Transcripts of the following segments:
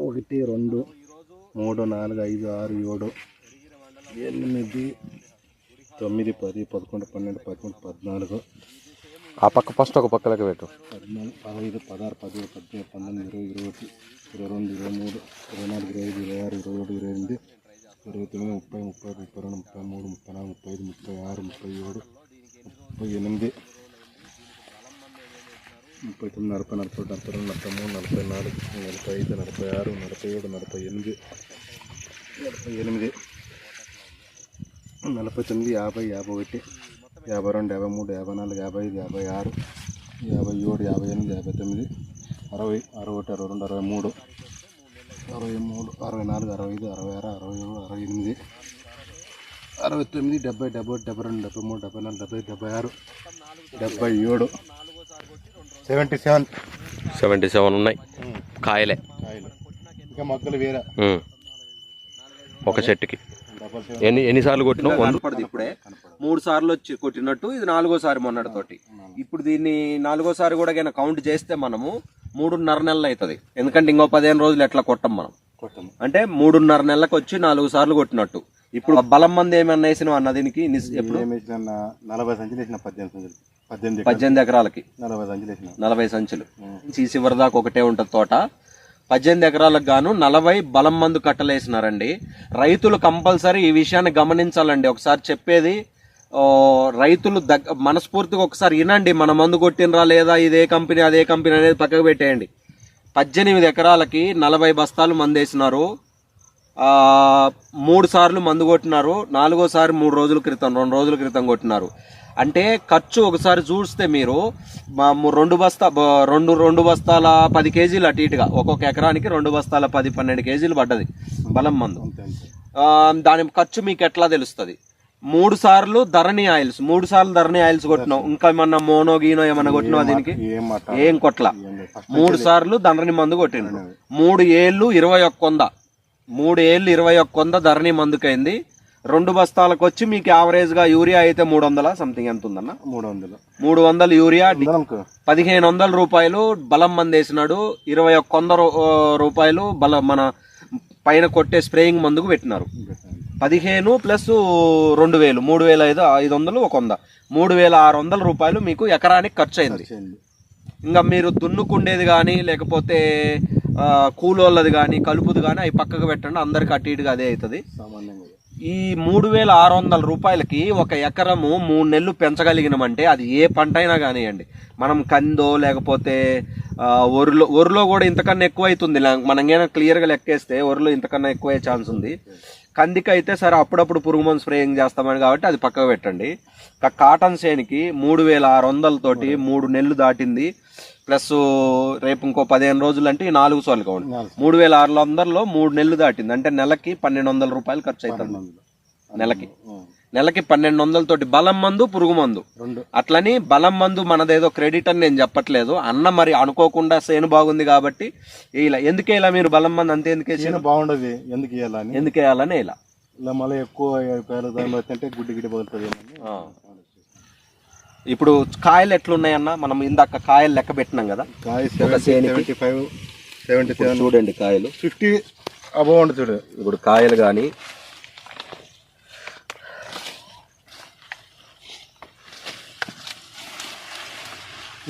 ఒకటి రెండు మూడు నాలుగు ఐదు ఆరు ఏడు ఎనిమిది తొమ్మిది పది పదకొండు పన్నెండు పదమూడు పద్నాలుగు ఆ పక్క ఫస్ట్ ఒక పక్కలకి పెట్టు. పద్నాలుగు పదహైదు పదహారు పదిహేడు పద్దెనిమిది పంతొమ్మిది ఇరవై ఇరవై ఒకటి ఇరవై రెండు ఇరవై మూడు ఇరవై నాలుగు ఇరవై ఐదు ఇరవై ఆరు ఇరవై ఏడు ఇరవై ఎనిమిది ఇరవై తొమ్మిది ముప్పై ముప్పై ముప్పై రెండు ముప్పై మూడు ముప్పై నాలుగు ముప్పై ఐదు ముప్పై ఆరు ముప్పై ఏడు ముప్పై ఎనిమిది ముప్పై తొమ్మిది నలభై నలభై ఒకటి నలభై రెండు నలభై మూడు నలభై నాలుగు నలభై ఐదు నలభై ఆరు నలభై ఏడు నలభై ఎనిమిది నలభై ఎనిమిది నలభై తొమ్మిది యాభై యాభై ఒకటి యాభై రెండు యాభై మూడు యాభై నాలుగు యాభై ఐదు యాభై ఆరు యాభై ఏడు యాభై ఎనిమిది యాభై తొమ్మిది అరవై అరవై ఒకటి అరవై రెండు అరవై మూడు అరవై మూడు అరవై నాలుగు అరవై ఐదు అరవై ఆరు అరవై ఏడు అరవై ఎనిమిది అరవై తొమ్మిది డెబ్బై డెబ్బై ఒకటి డెబ్బై రెండు డెబ్బై మూడు డెబ్బై నాలుగు డెబ్బై డెబ్బై ఆరు డెబ్బై ఏడు సెవెంటీ సెవెన్. సెవెంటీ సెవెన్ ఉన్నాయి. కాయలే. కాయలు. ఇంకా మొక్కలు వేరే. ఒక చెట్టుకి. ఎన్ని ఎన్నిసార్లు కనపడదు ఇప్పుడే. మూడు సార్లు వచ్చి కొట్టినట్టు ఇది నాలుగోసారి మొన్నటితోటి. ఇప్పుడు దీన్ని నాలుగోసారి కూడా కనుక కౌంట్ చేస్తే మనము మూడున్నర నెలలు అవుతుంది. ఎందుకంటే ఇంకో పదిహేను రోజులు ఎట్లా కొట్టం మనం? అంటే మూడున్నర నెలలకు వచ్చి నాలుగు సార్లు కొట్టినట్టు. ఇప్పుడు బలం మంది ఏమన్నా వేసినావు అన్న దీనికి? ఎప్పుడు? వేసిన నలభై సంచులు వేసిన పద్దెనిమిది సంచులు. పద్దెనిమిది పద్దెనిమిది ఎకరాలకి? నలభై సంచులు వేసిన. నలభై సంచులు. ఈ చివరి దాకా ఒకటే ఉంటుంది తోట. పద్దెనిమిది ఎకరాలకు గాను నలభై బలం మందు కట్టలేసినారండి రైతులు కంపల్సరీ ఈ విషయాన్ని గమనించాలండి. ఒకసారి చెప్పేది రైతులు దగ్గ మనస్ఫూర్తిగా ఒకసారి వినండి. మన మందు కొట్టినరా లేదా ఇదే కంపెనీ అదే కంపెనీ అనేది పక్కకు పెట్టేయండి. పద్దెనిమిది ఎకరాలకి నలభై బస్తాలు మందు వేసినారు ఆ, మూడు సార్లు మందు కొట్టినారు. నాలుగోసారి మూడు రోజుల క్రితం రెండు రోజుల క్రితం కొట్టినారు. అంటే ఖర్చు ఒకసారి చూస్తే మీరు మా రెండు బస్తా రెండు రెండు బస్తాల పది కేజీలు అటు ఇటుగా. ఒక్కొక్క ఎకరానికి రెండు బస్తాల పది పన్నెండు కేజీలు పడ్డది బలం మందు. దాని ఖర్చు మీకు ఎట్లా తెలుస్తుంది? మూడు సార్లు ధరణి ఆయిల్స్ మూడు సార్లు ధరణి ఆయిల్స్ కొట్టినావు. ఇంకా ఏమన్నా మోనో గీనో ఏమన్నా కొట్టినావు దీనికి? ఏం కొట్ల? మూడు సార్లు ధరణి మందు కొట్టిండు మూడు ఏళ్ళు ఇరవై ఒక్క వంద. మూడు ఏళ్ళు ఇరవై ఒక్క వంద ధరణి మందుకైంది. రెండు బస్తాలకు వచ్చి మీకు యావరేజ్గా యూరియా అయితే మూడు వందల సంథింగ్ ఎంత ఉందన్న? మూడు వందలు మూడు వందలు యూరియా పదిహేను వందల రూపాయలు బలం మంది వేసినాడు ఇరవై ఒక్క వంద రూపాయలు బల మన పైన కొట్టే స్ప్రేయింగ్ మందుకు పెట్టినారు. పదిహేను ప్లస్ రెండు వేలు మూడు వేల ఐదు ఐదు వందలు ఒక వంద. మూడు వేల ఆరు వందల రూపాయలు మీకు ఎకరానికి ఖర్చు అయింది ఇంకా మీరు దున్నుకుండేది కానీ లేకపోతే కూలోళ్ళది కానీ కలుపుది కానీ అవి పక్కకు పెట్టండి అందరికి అటు ఇటుగా అదే అవుతుంది. ఈ మూడు వేల ఆరు వందల రూపాయలకి ఒక ఎకరము మూడు నెలలు పెంచగలిగినామంటే అది ఏ పంట అయినా కానివ్వండి మనం కందో లేకపోతే ఆ, వరిలో వరిలో కూడా ఇంతకన్నా ఎక్కువ అవుతుంది మనం ఏమైనా క్లియర్గా లెక్కేస్తే వరిలో ఇంతకన్నా ఎక్కువ ఛాన్స్ ఉంది కందికి అయితే సరే అప్పుడప్పుడు పురుగు మందు స్ప్రేయింగ్ చేస్తామని కాబట్టి అది పక్కకు పెట్టండి. ఇక కాటన్ సేనికి మూడు వేల ఆరు వందలతోటి మూడు నెలలు దాటింది. ప్లస్ రేపు ఇంకో పదిహేను రోజులు అంటే ఈ నాలుగు కౌంట్ నాలుగు మూడు వేల ఆరు వందల్లో మూడు నెలలు దాటింది. అంటే నెలకి పన్నెండు వందల రూపాయలు ఖర్చు అవుతుంది. నెలకి. నెలకి పన్నెండు వందలతోటి బలం మందు పురుగు మందు. రెండు. అట్లని బలం మందు మనదేదో క్రెడిట్ అని నేను చెప్పట్లేదు. అన్న మరి అనుకోకుండా సేను బాగుంది కాబట్టి ఇలా ఎందుకే ఇలా మీరు బలం మందు అంతే ఎందుకే చేను బాగుండదు. ఎందుకు ఇవ్వాలని ఎందుకు వేయాలని ఇలా. ఇలా మళ్ళీ ఎక్కువ వచ్చింటే గుడ్డి గిడ్డి పగులుతుంది. ఇప్పుడు కాయలు ఎట్లున్నాయన్న మనం ఇందాక కాయలు లెక్క పెట్టినాం కదా. చూడండి కాయలు. ఫిఫ్టీ అబౌవ్ ఉంటుంది చూడు. ఇప్పుడు కాయలు కానీ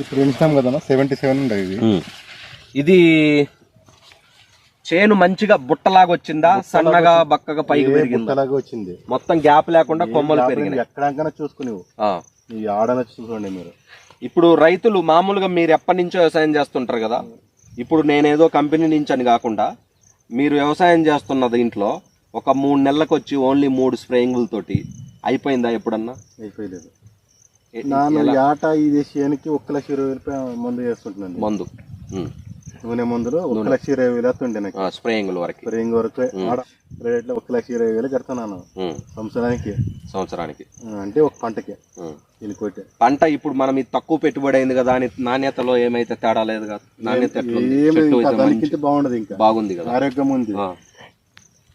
ఇప్పుడు ఎంచుతాం కదా సెవెంటీ సెవెన్ ఉండదు ఇది. ఇది చేను మంచిగా బుట్టలాగా వచ్చిందా? సన్నగా బక్కగా పైకి పెరిగిందా? వచ్చింది. మొత్తం గ్యాప్ లేకుండా కొమ్మలు పెరిగినాయి. ఎక్కడాకైనా చూసుకునేవు. ఆ. ఈ ఆడన చూసుకోండి మీరు. ఇప్పుడు రైతులు మామూలుగా మీరు ఎప్పటి నుంచో వ్యవసాయం చేస్తుంటారు కదా? ఇప్పుడు నేనేదో కంపెనీ నుంచి అని కాకుండా మీరు వ్యవసాయం చేస్తున్న దీంట్లో ఒక మూడు నెలలకు వచ్చి ఓన్లీ మూడు స్ప్రేయింగులతోటి అయిపోయిందా ఎప్పుడన్నా? అయిపోయలేదు. నాను? ఆట ఇది చేనుకి ఒక లక్ష ఇరవై రూపాయలు మందు చేస్తుంటున్నాను మందు. నూనె మందులు ఒక లక్ష ఇరవై వేలు వస్తుండే నాకు. ఆ, స్ప్రేయింగుల వరకు. స్ప్రేయింగ్ వరకు రేట్లో ఒక లక్ష ఇరవై వేలు కడుతున్నాను. సంవత్సరానికి. సంవత్సరానికి. అంటే ఒక పంటకి. కొట్టే పంట ఇప్పుడు మనం ఇది తక్కువ పెట్టుబడి అయింది కదా అని నాణ్యతలో ఏమైతే తేడా లేదు కదా? నాణ్యత బాగుండదు ఇంకా. బాగుంది కదా? ఆరోగ్యం ఉంది.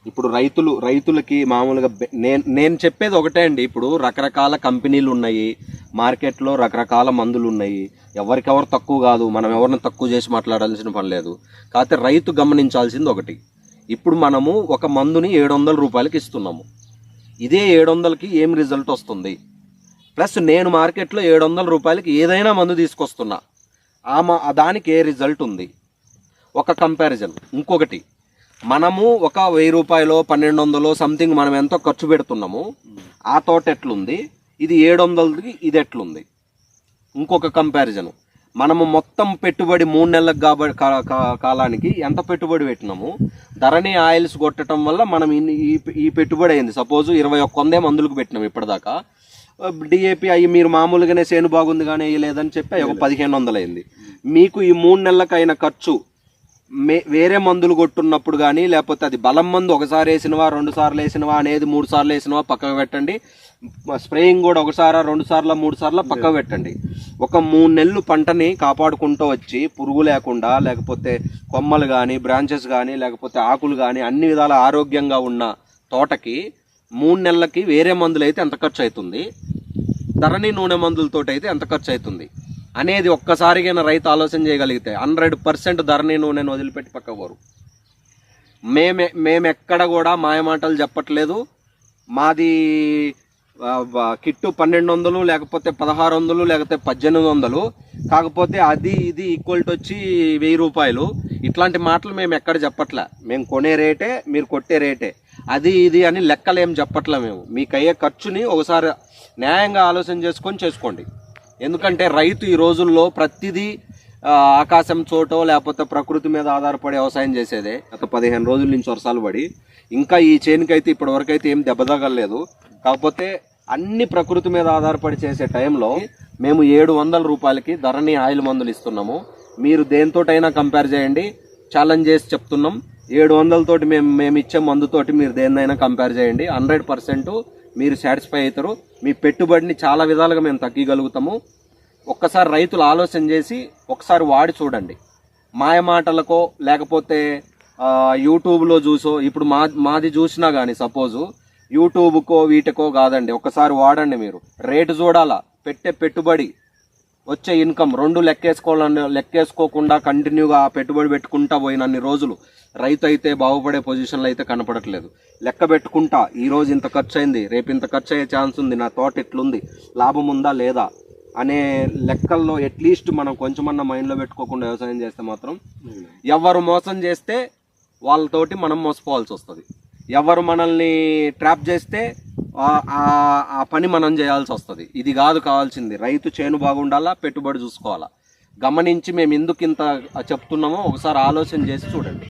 ఇప్పుడు రైతులు రైతులకి మామూలుగా నేను నేను చెప్పేది ఒకటే అండి. ఇప్పుడు రకరకాల కంపెనీలు ఉన్నాయి. మార్కెట్లో రకరకాల మందులు ఉన్నాయి. ఎవరికెవరు తక్కువ కాదు. మనం ఎవరిని తక్కువ చేసి మాట్లాడాల్సిన పని లేదు. కాకపోతే రైతు గమనించాల్సింది ఒకటి. ఇప్పుడు మనము ఒక మందుని ఏడు వందల రూపాయలకి ఇస్తున్నాము. ఇదే ఏడు వందలకి ఏం రిజల్ట్ వస్తుంది? ప్లస్ నేను మార్కెట్లో ఏడు వందల రూపాయలకి ఏదైనా మందు తీసుకొస్తున్నా. ఆ మా దానికి ఏ రిజల్ట్ ఉంది? ఒక కంపారిజన్. ఇంకొకటి. మనము ఒక వెయ్యి రూపాయలు పన్నెండు వందలు సంథింగ్ మనం ఎంతో ఖర్చు పెడుతున్నాము. ఆ తోట ఎట్లుంది? ఇది ఏడు వందలది ఇది ఎట్లుంది? ఇంకొక కంపారిజన్ మనము మొత్తం పెట్టుబడి మూడు నెలలకు కాబట్టి కా- కా- కాలానికి ఎంత పెట్టుబడి పెట్టినాము? ధరణి ఆయిల్స్ కొట్టడం వల్ల మనం ఇన్ని- ఈ ఈ పెట్టుబడి అయింది. సపోజ్ ఇరవై ఒక్క వందే మందులకు పెట్టినాం ఇప్పటిదాకా. డిఏపి అయ్యి మీరు మామూలుగానే సేను బాగుంది కానీ వేయలేదని చెప్పి ఒక పదిహేను వందలు అయింది మీకు ఈ మూడు నెలలకు అయిన ఖర్చు మే వేరే మందులు కొట్టున్నప్పుడు కానీ లేకపోతే అది బలం మందు ఒకసారి వేసినవా రెండు సార్లు వేసినవా అనేది మూడు సార్లు వేసినవా పక్కకు పెట్టండి. స్ప్రేయింగ్ కూడా ఒకసారి రెండు సార్లు మూడు సార్లు పక్కకు పెట్టండి. ఒక మూడు నెలలు పంటని కాపాడుకుంటూ వచ్చి పురుగు లేకుండా లేకపోతే కొమ్మలు కానీ బ్రాంచెస్ కానీ లేకపోతే ఆకులు కానీ అన్ని విధాల ఆరోగ్యంగా ఉన్న తోటకి మూడు నెలలకి వేరే మందులు అయితే ఎంత ఖర్చు అవుతుంది ధరణి నూనె మందులతో అయితే ఎంత ఖర్చు అవుతుంది అనేది ఒక్కసారిగా రైతు ఆలోచన చేయగలిగితే హండ్రెడ్ పర్సెంట్ ధరని నువ్వు నేను వదిలిపెట్టి పక్కకోరు మేమే మేమెక్కడ కూడా మాయమాటలు చెప్పట్లేదు. మాది కిట్టు పన్నెండు వందలు లేకపోతే పదహారు వందలు లేకపోతే పద్దెనిమిది వందలు. కాకపోతే అది ఇది ఈక్వల్ టు వచ్చి వెయ్యి రూపాయలు. ఇట్లాంటి మాటలు మేము ఎక్కడ చెప్పట్లే. మేము కొనే రేటే మీరు కొట్టే రేటే. అది ఇది అని లెక్కలేం చెప్పట్లే మేము. మీకు అయ్యే ఖర్చుని ఒకసారి న్యాయంగా ఆలోచన చేసుకొని చేసుకోండి. ఎందుకంటే రైతు ఈ రోజుల్లో ప్రతిదీ ఆకాశం చోటో లేకపోతే ప్రకృతి మీద ఆధారపడి వ్యవసాయం చేసేదే. గత పదిహేను రోజుల నుంచి వర్షాలు పడి ఇంకా ఈ చేనుకైతే ఇప్పటి వరకు అయితే ఏం దెబ్బతగలేదు కాకపోతే అన్ని ప్రకృతి మీద ఆధారపడి చేసే టైంలో మేము ఏడు వందల రూపాయలకి ధరని ఆయిల్ మందులు ఇస్తున్నాము. మీరు దేనితోటైనా కంపేర్ చేయండి. ఛాలెంజ్ చేసి చెప్తున్నాం. ఏడు వందలతోటి మేము మేము ఇచ్చే మందుతోటి మీరు దేన్నైనా కంపేర్ చేయండి. హండ్రెడ్ పర్సెంట్ మీరు సాటిస్ఫై అవుతారు. మీ పెట్టుబడిని చాలా విధాలుగా మేము తగ్గగలుగుతాము ఒక్కసారి రైతులు ఆలోచన చేసి ఒకసారి వాడి చూడండి. మాయ మాటలకో లేకపోతే యూట్యూబ్లో చూసో ఇప్పుడు మా మాది చూసినా కానీ సపోజు యూట్యూబ్కో వీటికో కాదండి. ఒక్కసారి వాడండి మీరు. రేటు చూడాలా? పెట్టే పెట్టుబడి వచ్చే ఇన్కమ్ రెండు లెక్కేసుకోవాలని లెక్కేసుకోకుండా కంటిన్యూగా ఆ పెట్టుబడి పెట్టుకుంటా పోయినన్ని రోజులు రైతు అయితే బాగుపడే పొజిషన్లో అయితే కనపడట్లేదు. లెక్క పెట్టుకుంటా ఈరోజు ఇంత ఖర్చు అయింది రేపు ఇంత ఖర్చు అయ్యే ఛాన్స్ ఉంది నా తోట ఎట్లుంది లాభం ఉందా లేదా అనే లెక్కల్లో అట్లీస్ట్ మనం కొంచెమన్నా మైండ్లో పెట్టుకోకుండా వ్యవసాయం చేస్తే మాత్రం ఎవరు మోసం చేస్తే వాళ్ళతోటి మనం మోసపోవాల్సి వస్తుంది. ఎవరు మనల్ని ట్రాప్ చేస్తే ఆ పని మనం చేయాల్సి వస్తుంది. ఇది కాదు కావాల్సింది. రైతు చేను బాగుండాలా పెట్టుబడి చూసుకోవాలా? గమనించి మేము ఎందుకు ఇంత చెప్తున్నామో ఒకసారి ఆలోచన చేసి చూడండి.